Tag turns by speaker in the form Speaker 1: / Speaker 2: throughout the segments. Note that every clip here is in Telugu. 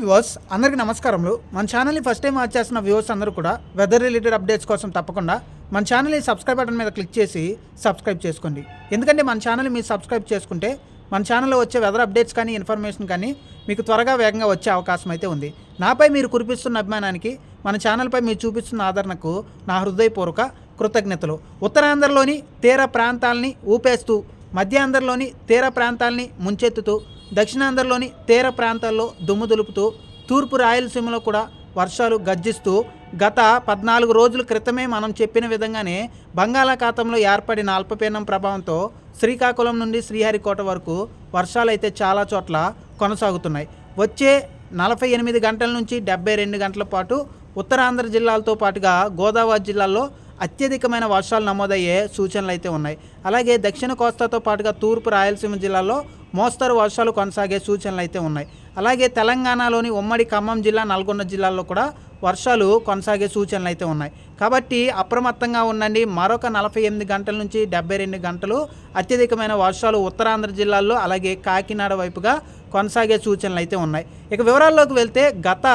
Speaker 1: వ్యూవర్స్ అందరికీ నమస్కారములు. మన ఛానల్ని ఫస్ట్ టైం వాచ్ చేస్తున్న వ్యూవర్స్ అందరూ కూడా వెదర్ రిలేటెడ్ అప్డేట్స్ కోసం తప్పకుండా మన ఛానల్ని సబ్స్క్రైబ్ బటన్ మీద క్లిక్ చేసి సబ్స్క్రైబ్ చేసుకోండి. ఎందుకంటే మన ఛానల్ మీరు సబ్స్క్రైబ్ చేసుకుంటే మన ఛానల్లో వచ్చే వెదర్ అప్డేట్స్ కానీ ఇన్ఫర్మేషన్ కానీ మీకు త్వరగా వేగంగా వచ్చే అవకాశం అయితే ఉంది. నాపై మీరు కురిపిస్తున్న అభిమానానికి మన ఛానల్పై మీరు చూపిస్తున్న ఆదరణకు నా హృదయపూర్వక కృతజ్ఞతలు. ఉత్తరాంధ్రలోని తీర ప్రాంతాలని ఊపేస్తూ మధ్యాంధ్రలోని తీర ప్రాంతాలని ముంచెత్తుతూ దక్షిణాంధ్రలోని తీర ప్రాంతాల్లో దుమ్ము దులుపుతూ తూర్పు రాయలసీమలో కూడా వర్షాలు గర్జిస్తూ గత పద్నాలుగు రోజుల క్రితమే మనం చెప్పిన విధంగానే బంగాళాఖాతంలో ఏర్పడిన అల్పపీడనం ప్రభావంతో శ్రీకాకుళం నుండి శ్రీహరికోట వరకు వర్షాలు అయితే చాలా చోట్ల కొనసాగుతున్నాయి. వచ్చే నలభై ఎనిమిది గంటల నుంచి డెబ్బై రెండు గంటల పాటు ఉత్తరాంధ్ర జిల్లాలతో పాటుగా గోదావరి జిల్లాల్లో అత్యధికమైన వర్షాలు నమోదయ్యే సూచనలు అయితే ఉన్నాయి. అలాగే దక్షిణ కోస్తాతో పాటుగా తూర్పు రాయలసీమ జిల్లాలో మోస్తరు వర్షాలు కొనసాగే సూచనలు అయితే ఉన్నాయి. అలాగే తెలంగాణలోని ఉమ్మడి ఖమ్మం జిల్లా నల్గొండ జిల్లాల్లో కూడా వర్షాలు కొనసాగే సూచనలు అయితే ఉన్నాయి. కాబట్టి అప్రమత్తంగా ఉండండి. మరొక నలభై ఎనిమిది గంటల నుంచి డెబ్బై రెండు గంటలు అత్యధికమైన వర్షాలు ఉత్తరాంధ్ర జిల్లాల్లో అలాగే కాకినాడ వైపుగా కొనసాగే సూచనలు అయితే ఉన్నాయి. ఇక వివరాల్లోకి వెళ్తే గత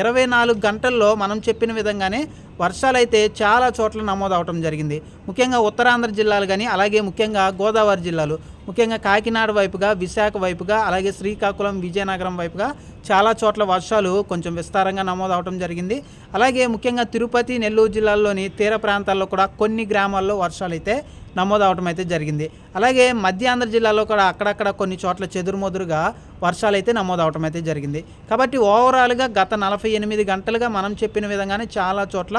Speaker 1: ఇరవై నాలుగు గంటల్లో మనం చెప్పిన విధంగానే వర్షాలు అయితే చాలా చోట్ల నమోదవటం జరిగింది. ముఖ్యంగా ఉత్తరాంధ్ర జిల్లాలు కానీ అలాగే ముఖ్యంగా గోదావరి జిల్లాలు. ముఖ్యంగా కాకినాడ వైపుగా విశాఖ వైపుగా అలాగే శ్రీకాకుళం విజయనగరం వైపుగా చాలా చోట్ల వర్షాలు కొంచెం విస్తారంగా నమోదవటం జరిగింది. అలాగే ముఖ్యంగా తిరుపతి నెల్లూరు జిల్లాల్లోని తీర ప్రాంతాల్లో కూడా కొన్ని గ్రామాల్లో వర్షాలు అయితే నమోదవటం అయితే జరిగింది. అలాగే మధ్యాంధ్ర జిల్లాలో కూడా అక్కడక్కడ కొన్ని చోట్ల చెదురుమదురుగా వర్షాలు అయితే అవడం అయితే జరిగింది. కాబట్టి ఓవరాల్గా గత నలభై ఎనిమిది గంటలుగా మనం చెప్పిన విధంగానే చాలా చోట్ల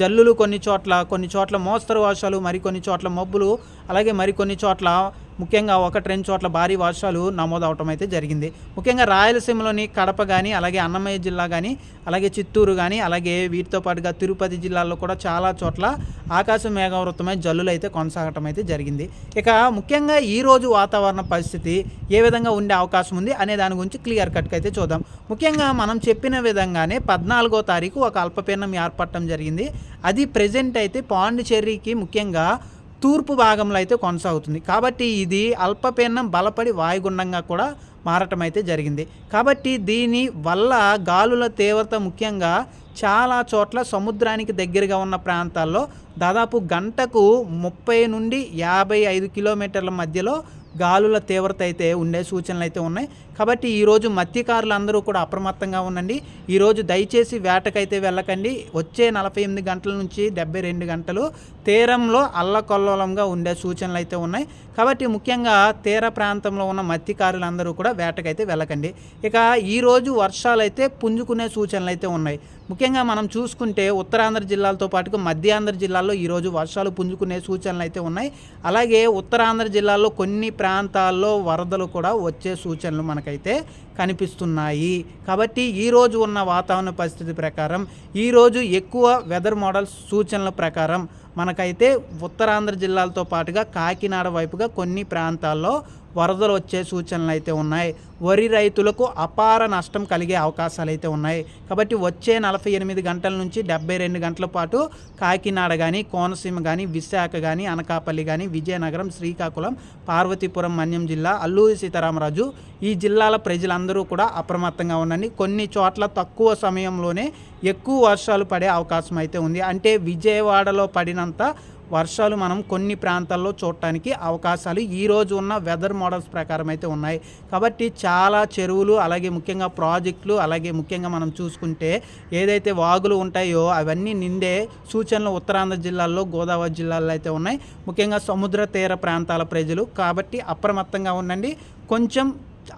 Speaker 1: జల్లులు కొన్ని చోట్ల కొన్ని చోట్ల మోస్తరు వర్షాలు మరికొన్ని చోట్ల మబ్బులు అలాగే మరికొన్ని చోట్ల ముఖ్యంగా ఒకటి రెండు చోట్ల భారీ వర్షాలు నమోదవటం అయితే జరిగింది. ముఖ్యంగా రాయలసీమలోని కడప కానీ అలాగే అన్నమయ్య జిల్లా కానీ అలాగే చిత్తూరు కానీ అలాగే వీటితో పాటుగా తిరుపతి జిల్లాలో కూడా చాలా చోట్ల ఆకాశం మేఘావృతమై జల్లులు అయితే కొనసాగటం అయితే జరిగింది. ఇక ముఖ్యంగా ఈరోజు వాతావరణ పరిస్థితి ఏ విధంగా ఉండే అవకాశం ఉంది అనే దాని గురించి క్లియర్ కట్గా అయితే చూద్దాం. ముఖ్యంగా మనం చెప్పిన విధంగానే పద్నాలుగో తారీఖు ఒక అల్పపీడనం ఏర్పడటం జరిగింది. అది ప్రజెంట్ అయితే పాండిచేరికి ముఖ్యంగా తూర్పు భాగంలో అయితే కొనసాగుతుంది. కాబట్టి ఇది అల్పపీడనం బలపడి వాయుగుండంగా కూడా మారటం అయితే జరిగింది. కాబట్టి దీని వల్ల గాలుల తీవ్రత ముఖ్యంగా చాలా చోట్ల సముద్రానికి దగ్గరగా ఉన్న ప్రాంతాల్లో దాదాపు గంటకు ముప్పై నుండి యాభై ఐదు కిలోమీటర్ల మధ్యలో గాలుల తీవ్రత అయితే ఉండే సూచనలు అయితే ఉన్నాయి. కాబట్టి ఈరోజు మత్స్యకారులు అందరూ కూడా అప్రమత్తంగా ఉండండి. ఈరోజు దయచేసి వేటకైతే వెళ్ళకండి. వచ్చే నలభై ఎనిమిది గంటల నుంచి డెబ్బై రెండు గంటలు తీరంలో అల్లకొల్లోలంగా ఉండే సూచనలు అయితే ఉన్నాయి. కాబట్టి ముఖ్యంగా తీర ప్రాంతంలో ఉన్న మత్స్యకారులందరూ కూడా వేటకైతే వెళ్ళకండి. ఇక ఈరోజు వర్షాలు అయితే పుంజుకునే సూచనలు అయితే ఉన్నాయి. ముఖ్యంగా మనం చూసుకుంటే ఉత్తరాంధ్ర జిల్లాలతో పాటుగా మధ్యాంధ్ర జిల్లాల్లో ఈరోజు వర్షాలు పుంజుకునే సూచనలు అయితే ఉన్నాయి. అలాగే ఉత్తరాంధ్ర జిల్లాలో కొన్ని ప్రాంతాల్లో వరదలు కూడా వచ్చే సూచనలు మనకైతే కనిపిస్తున్నాయి. కాబట్టి ఈరోజు ఉన్న వాతావరణ పరిస్థితి ప్రకారం ఈరోజు ఎక్కువ వెదర్ మోడల్స్ సూచనల ప్రకారం మనకైతే ఉత్తరాంధ్ర జిల్లాలతో పాటుగా కాకినాడ వైపుగా కొన్ని ప్రాంతాల్లో వరదలు వచ్చే సూచనలు అయితే ఉన్నాయి. వరి రైతులకు అపార నష్టం కలిగే అవకాశాలు అయితే ఉన్నాయి. కాబట్టి వచ్చే నలభై ఎనిమిది గంటల నుంచి డెబ్బై రెండు గంటల పాటు కాకినాడ కానీ కోనసీమ కానీ విశాఖ కానీ అనకాపల్లి కానీ విజయనగరం శ్రీకాకుళం పార్వతీపురం మన్యం జిల్లా అల్లూరి సీతారామరాజు ఈ జిల్లాల ప్రజలందరూ కూడా అప్రమత్తంగా ఉండండి. కొన్ని చోట్ల తక్కువ సమయంలోనే ఎక్కువ వర్షాలు పడే అవకాశం అయితే ఉంది. అంటే విజయవాడలో పడినంత వర్షాలు మనం కొన్ని ప్రాంతాల్లో చూడటానికి అవకాశాలు ఈ రోజు ఉన్న వెదర్ మోడల్స్ ప్రకారం అయితే ఉన్నాయి. కాబట్టి చాలా చెరువులు అలాగే ముఖ్యంగా ప్రాజెక్టులు అలాగే ముఖ్యంగా మనం చూసుకుంటే ఏదైతే వాగులు ఉంటాయో అవన్నీ నిండే సూచనలు ఉత్తరాంధ్ర జిల్లాల్లో గోదావరి జిల్లాల్లో అయితే ఉన్నాయి. ముఖ్యంగా సముద్ర తీర ప్రాంతాల ప్రజలు కాబట్టి అప్రమత్తంగా ఉండండి. కొంచెం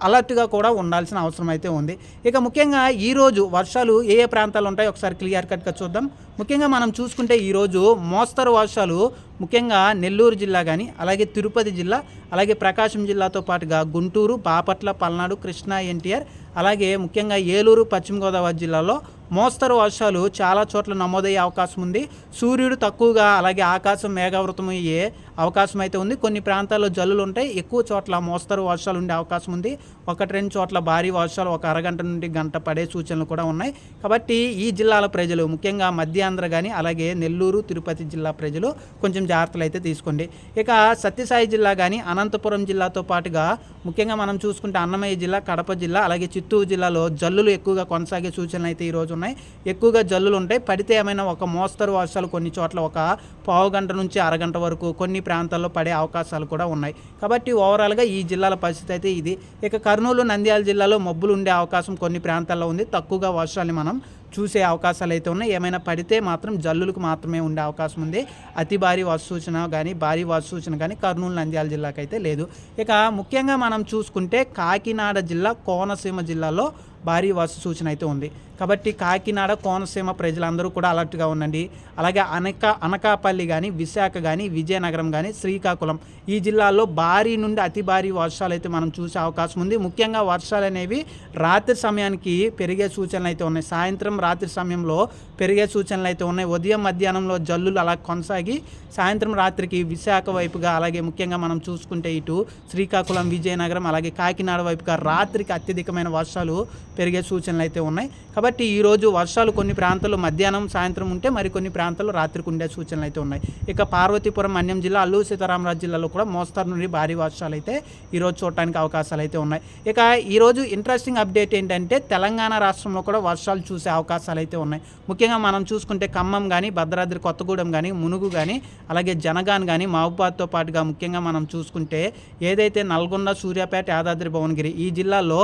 Speaker 1: అలర్ట్గా కూడా ఉండాల్సిన అవసరం అయితే ఉంది. ఇక ముఖ్యంగా ఈరోజు వర్షాలు ఏ ఏ ప్రాంతాలు ఉంటాయో ఒకసారి క్లియర్ కట్గా చూద్దాం. ముఖ్యంగా మనం చూసుకుంటే ఈరోజు మోస్తరు వర్షాలు ముఖ్యంగా నెల్లూరు జిల్లా కానీ అలాగే తిరుపతి జిల్లా అలాగే ప్రకాశం జిల్లాతో పాటుగా గుంటూరు బాపట్ల పల్నాడు కృష్ణా ఎన్టీఆర్ అలాగే ముఖ్యంగా ఏలూరు పశ్చిమ గోదావరి జిల్లాలో మోస్తరు వర్షాలు చాలా చోట్ల నమోదయ్యే అవకాశం ఉంది. సూర్యుడు తక్కువగా అలాగే ఆకాశం మేఘావృతం అయ్యే అవకాశం అయితే ఉంది. కొన్ని ప్రాంతాల్లో జల్లులు ఉంటాయి. ఎక్కువ చోట్ల మోస్తరు వర్షాలు ఉండే అవకాశం ఉంది. ఒకటి రెండు చోట్ల భారీ వర్షాలు ఒక అరగంట నుండి గంట పడే సూచనలు కూడా ఉన్నాయి. కాబట్టి ఈ జిల్లాల ప్రజలు ముఖ్యంగా మధ్యాంధ్ర కానీ అలాగే నెల్లూరు తిరుపతి జిల్లా ప్రజలు కొంచెం జాగ్రత్తలు అయితే తీసుకోండి. ఇక సత్యసాయి జిల్లా కానీ అనంతపురం జిల్లాతో పాటుగా ముఖ్యంగా మనం చూసుకుంటే అన్నమయ్య జిల్లా కడప జిల్లా అలాగే చిత్తూరు జిల్లాలో జల్లులు ఎక్కువగా కొనసాగే సూచనలు అయితే ఈరోజు ఉన్నాయి. ఎక్కువగా జల్లులు ఉంటాయి పడితే ఏమైనా ఒక మోస్తరు వర్షాలు కొన్ని చోట్ల ఒక పావు గంట నుంచి అరగంట వరకు కొన్ని ప్రాంతాల్లో పడే అవకాశాలు కూడా ఉన్నాయి. కాబట్టి ఓవరాల్గా ఈ జిల్లాల పరిస్థితి అయితే ఇది. ఇక కర్నూలు నంద్యాల జిల్లాలో మబ్బులు ఉండే అవకాశం కొన్ని ప్రాంతాల్లో ఉంది. తక్కువగా వర్షాలు మనం చూసే అవకాశాలు అయితే ఉన్నాయి. ఏమైనా పడితే మాత్రం జల్లులకు మాత్రమే ఉండే అవకాశం ఉంది. అతి భారీ వర్ష సూచన కానీ భారీ వర్ష సూచన కానీ కర్నూలు నంద్యాల జిల్లాకైతే అయితే లేదు. ఇక ముఖ్యంగా మనం చూసుకుంటే కాకినాడ జిల్లా కోనసీమ జిల్లాలో భారీ వర్ష సూచన అయితే ఉంది. కాబట్టి కాకినాడ కోనసీమ ప్రజలందరూ కూడా అలర్ట్గా ఉండండి. అలాగే అనక అనకాపల్లి కానీ విశాఖ కానీ విజయనగరం కానీ శ్రీకాకుళం ఈ జిల్లాల్లో భారీ నుండి అతి భారీ వర్షాలు అయితే మనం చూసే అవకాశం ఉంది. ముఖ్యంగా వర్షాలు అనేవి రాత్రి సమయానికి పెరిగే సూచనలు అయితే ఉన్నాయి. సాయంత్రం రాత్రి సమయంలో పెరిగే సూచనలు అయితే ఉన్నాయి. ఉదయం మధ్యాహ్నంలో జల్లులు అలా కొనసాగి సాయంత్రం రాత్రికి విశాఖ వైపుగా అలాగే ముఖ్యంగా మనం చూసుకుంటే ఇటు శ్రీకాకుళం విజయనగరం అలాగే కాకినాడ వైపుగా రాత్రికి అత్యధికమైన వర్షాలు పెరిగే సూచనలు అయితే ఉన్నాయి. కాబట్టి ఈరోజు వర్షాలు కొన్ని ప్రాంతాల్లో మధ్యాహ్నం సాయంత్రం ఉంటే మరికొన్ని ప్రాంతాల్లో రాత్రికి ఉండే సూచనలు అయితే ఉన్నాయి. ఇక పార్వతీపురం మన్యం జిల్లా అల్లూరు సీతారామరాజు జిల్లాలో కూడా మోస్తారు నుండి భారీ వర్షాలు అయితే ఈరోజు చూడటానికి అవకాశాలు అయితే ఉన్నాయి. ఇక ఈరోజు ఇంట్రెస్టింగ్ అప్డేట్ ఏంటంటే తెలంగాణ రాష్ట్రంలో కూడా వర్షాలు చూసే అవకాశాలు అయితే ఉన్నాయి. ముఖ్యంగా మనం చూసుకుంటే ఖమ్మం కానీ భద్రాద్రి కొత్తగూడెం కానీ మునుగు కానీ అలాగే జనగాన్ కానీ మహబూబాద్తో పాటుగా ముఖ్యంగా మనం చూసుకుంటే ఏదైతే నల్గొండ సూర్యాపేట యాదాద్రి భువనగిరి ఈ జిల్లాల్లో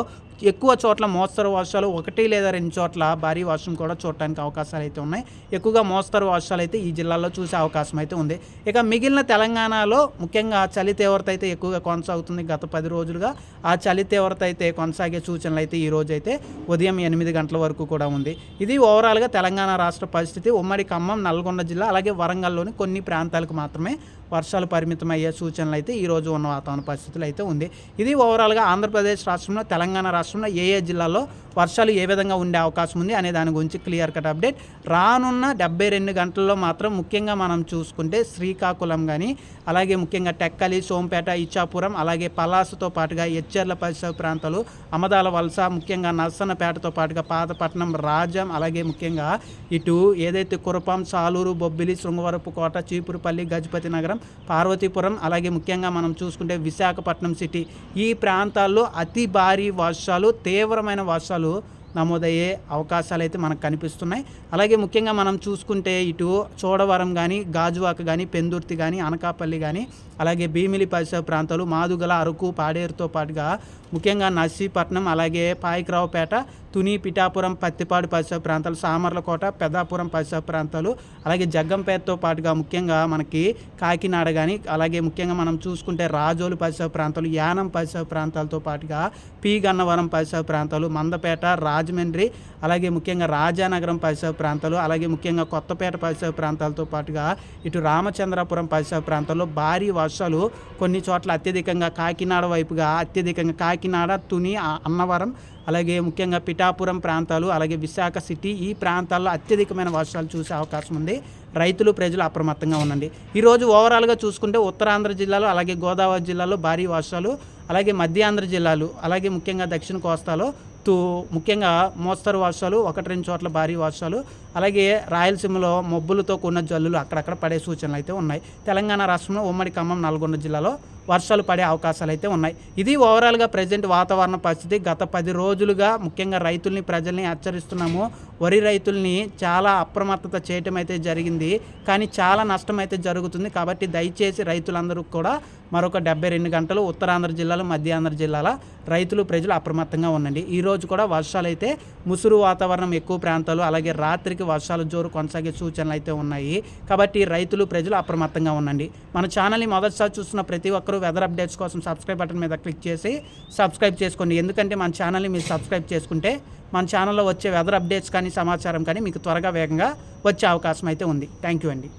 Speaker 1: ఎక్కువ చోట్ల మోస్తరు వర్షాలు ఒకటి లేదా రెండు చోట్ల భారీ వర్షం కూడా చూడటానికి అవకాశాలు అయితే ఉన్నాయి. ఎక్కువగా మోస్తరు వర్షాలు అయితే ఈ జిల్లాలో చూసే అవకాశం అయితే ఉంది. ఇక మిగిలిన తెలంగాణలో ముఖ్యంగా చలి తీవ్రత అయితే ఎక్కువగా కొనసాగుతుంది. గత పది రోజులుగా ఆ చలి తీవ్రత అయితే కొనసాగే సూచనలు అయితే ఈ రోజు అయితే ఉదయం ఎనిమిది గంటల వరకు కూడా ఉంది. ఇది ఓవరాల్గా తెలంగాణ రాష్ట్ర పరిస్థితి. ఉమ్మడి ఖమ్మం నల్గొండ జిల్లా అలాగే వరంగల్లోని కొన్ని ప్రాంతాలకు మాత్రమే వర్షాలు పరిమితం అయ్యే సూచనలు అయితే ఈరోజు ఉన్న వాతావరణ పరిస్థితులు అయితే ఉంది. ఇది ఓవరాల్గా ఆంధ్రప్రదేశ్ రాష్ట్రంలో తెలంగాణ రాష్ట్రంలో ఏ ఏ జిల్లాలో వర్షాలు ఏ విధంగా ఉండే అవకాశం ఉంది అనే దాని గురించి క్లియర్ కట్ అప్డేట్ రానున్న డెబ్బై రెండు గంటల్లో మాత్రం ముఖ్యంగా మనం చూసుకుంటే శ్రీకాకుళం కానీ అలాగే ముఖ్యంగా టెక్కలి సోంపేట ఇచ్చాపురం అలాగే పలాసతో పాటుగా ఎచ్చెర్ల పరిసర ప్రాంతాలు అమదాల వలస ముఖ్యంగా నర్సన్నపేటతో పాటుగా పాతపట్నం రాజం అలాగే ముఖ్యంగా ఇటు ఏదైతే కురపాం సాలూరు బొబ్బిలి శృంగవరపు కోట చీపురుపల్లి గజపతి నగరం పార్వతీపురం అలాగే ముఖ్యంగా మనం చూసుకుంటే విశాఖపట్నం సిటీ. ఈ ప్రాంతాల్లో అతి భారీ వర్షాలు తీవ్రమైన వర్షాలు నమోదయ్యే అవకాశాలు అయితే మనకు కనిపిస్తున్నాయి. అలాగే ముఖ్యంగా మనం చూసుకుంటే ఇటు చోడవరం కానీ గాజువాక కానీ పెందుర్తి కానీ అనకాపల్లి కానీ అలాగే భీమిలి పరిసర ప్రాంతాలు మాదుగల అరకు పాడేరుతో పాటుగా ముఖ్యంగా నర్సీపట్నం అలాగే పాయకరావుపేట తుని పిఠాపురం పత్తిపాడు పరిసర ప్రాంతాలు సామర్లకోట పెదాపురం పరిసర ప్రాంతాలు అలాగే జగ్గంపేటతో పాటుగా ముఖ్యంగా మనకి కాకినాడ కానీ అలాగే ముఖ్యంగా మనం చూసుకుంటే రాజోలు పరిసర ప్రాంతాలు యానం పరిసర ప్రాంతాలతో పాటుగా పి గన్నవరం పరిసర ప్రాంతాలు మందపేట రాజమండ్రి అలాగే ముఖ్యంగా రాజానగరం పరిసర ప్రాంతాలు అలాగే ముఖ్యంగా కొత్తపేట పరిసర ప్రాంతాలతో పాటుగా ఇటు రామచంద్రాపురం పరిసర ప్రాంతాల్లో భారీ వర్షాలు కొన్ని చోట్ల అత్యధికంగా కాకినాడ వైపుగా అత్యధికంగా కాకినాడ తుని అన్నవరం అలాగే ముఖ్యంగా పిఠాపురం ప్రాంతాలు అలాగే విశాఖ సిటీ ఈ ప్రాంతాల్లో అత్యధికమైన వర్షాలు చూసే అవకాశం ఉంది. రైతులు ప్రజలు అప్రమత్తంగా ఉండండి. ఈరోజు ఓవరాల్గా చూసుకుంటే ఉత్తరాంధ్ర జిల్లాలో అలాగే గోదావరి జిల్లాలో భారీ వర్షాలు అలాగే మధ్యాంధ్ర జిల్లాలు అలాగే ముఖ్యంగా దక్షిణ కోస్తాలో తూ ముఖ్యంగా మోస్తరు వర్షాలు ఒకటి రెండు చోట్ల భారీ వర్షాలు అలాగే రాయలసీమలో మబ్బులతో కూడిన జల్లులు అక్కడక్కడ పడే సూచనలు అయితే ఉన్నాయి. తెలంగాణ రాష్ట్రంలో ఉమ్మడి ఖమ్మం నల్గొండ జిల్లాలో వర్షాలు పడే అవకాశాలు అయితే ఉన్నాయి. ఇది ఓవరాల్గా ప్రజెంట్ వాతావరణ పరిస్థితి. గత పది రోజులుగా ముఖ్యంగా రైతుల్ని ప్రజల్ని హెచ్చరిస్తున్నాము. వరి రైతుల్ని చాలా అప్రమత్తత చేయటం అయితే జరిగింది. కానీ చాలా నష్టం అయితే జరుగుతుంది. కాబట్టి దయచేసి రైతులందరూ కూడా మరొక డెబ్బై రెండు గంటలు ఉత్తరాంధ్ర జిల్లాలో మధ్యాంధ్ర జిల్లాల రైతులు ప్రజలు అప్రమత్తంగా ఉండండి. ఈరోజు కూడా వర్షాలు అయితే ముసురు వాతావరణం ఎక్కువ ప్రాంతాలు అలాగే రాత్రికి వర్షాలు జోరు కొనసాగే సూచనలు అయితే ఉన్నాయి. కాబట్టి రైతులు ప్రజలు అప్రమత్తంగా ఉండండి. మన ఛానల్ని మొదటిసారి చూస్తున్న ప్రతి ఒక్కరు వెదర్ అప్డేట్స్ కోసం సబ్స్క్రైబ్ బటన్ మీద క్లిక్ చేసి సబ్స్క్రైబ్ చేసుకోండి. ఎందుకంటే మన ఛానల్ని మీరు సబ్స్క్రైబ్ చేసుకుంటే మన ఛానల్లో వచ్చే వెదర్ అప్డేట్స్ కానీ సమాచారం కానీ మీకు త్వరగా వేగంగా వచ్చే అవకాశం అయితే ఉంది. థ్యాంక్ యూ అండి.